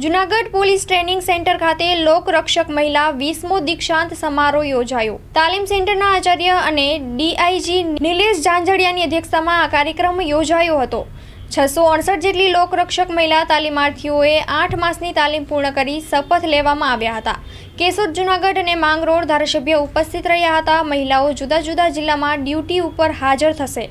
Junagadh police training centre ખાતે લોકરક્ષક મહિલા વીસમો દીક્ષાંત સમારોહ યોજાયો. તાલીમ સેન્ટરના આચાર્ય અને ડીઆઈજી નિલેશ ઝાંઝડિયાની અધ્યક્ષતામાં આ કાર્યક્રમ યોજાયો હતો. છસો અડસઠ જેટલી લોકરક્ષક મહિલા તાલીમાર્થીઓએ આઠ માસની તાલીમ પૂર્ણ કરી શપથ લેવામાં આવ્યા હતા. કેશોદ, જુનાગઢ અને માંગરોળ ધારાસભ્ય ઉપસ્થિત રહ્યા હતા. મહિલાઓ જુદા જુદા જિલ્લામાં ડ્યુટી ઉપર હાજર થશે.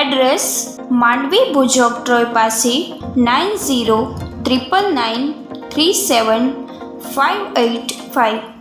એડ્રેસ માંડવી ભુજોક ટ્રોય પાસે nine zero triple nine three seven five eight five.